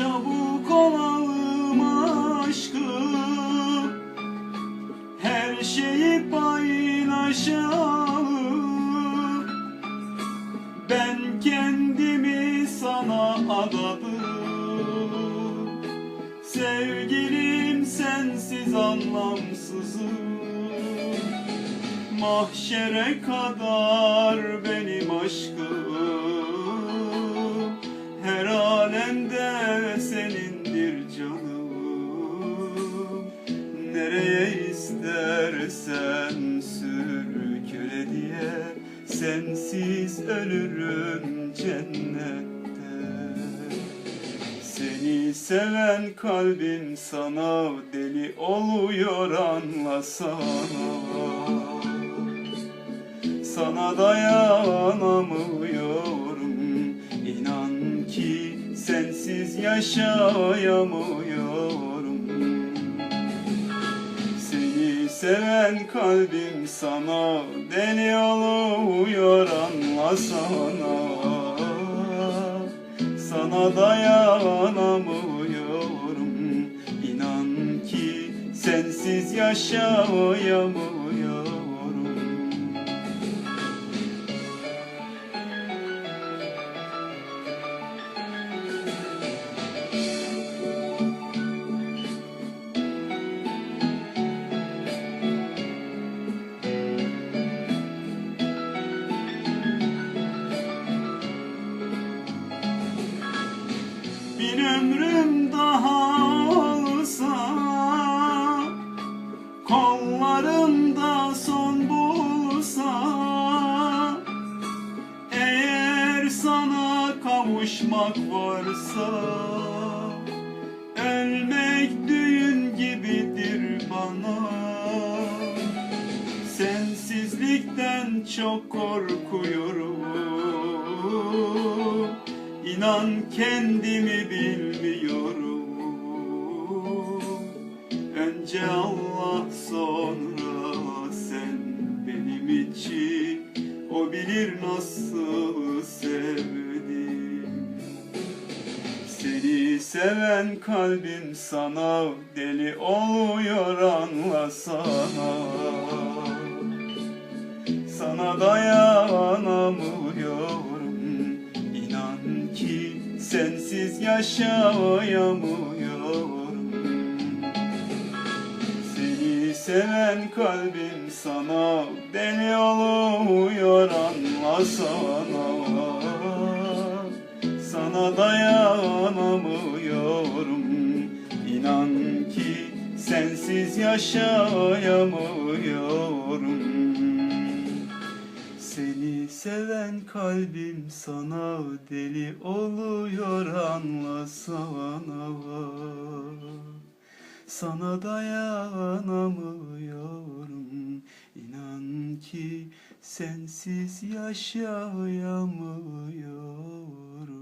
çabuk olalım aşkım. Her şeyi paylaşalım. Ben kendimi sana adadım Sevgilim sensiz anlamsızım. Mahşere kadar benim aşkım. İstersen sürükle diye Sensiz ölürüm cennette. Seni seven kalbim sana deli oluyor anlasana Sana dayanamıyorum İnan ki sensiz yaşayamıyorum seven kalbim sana deli oluyor anlasana Sana. Dayanamıyorum İnan ki sensiz yaşayamıyorum Kollarımda son bulsa Eğer sana kavuşmak varsa Ölmek düğün gibidir bana. Sensizlikten çok korkuyorum. İnan kendimi bilmiyorum Önce Allah sonra sen benim için. O bilir nasıl sevdim. Seni seven kalbim sana deli oluyor anlasana sana dayanamıyorum İnan ki sensiz yaşayamıyorum seven kalbim sana deli oluyor anlasana Sana. Dayanamıyorum. İnan ki sensiz yaşayamıyorum. Seni seven kalbim sana deli oluyor anlasana Sana dayanamıyorum. İnan ki sensiz yaşayamıyorum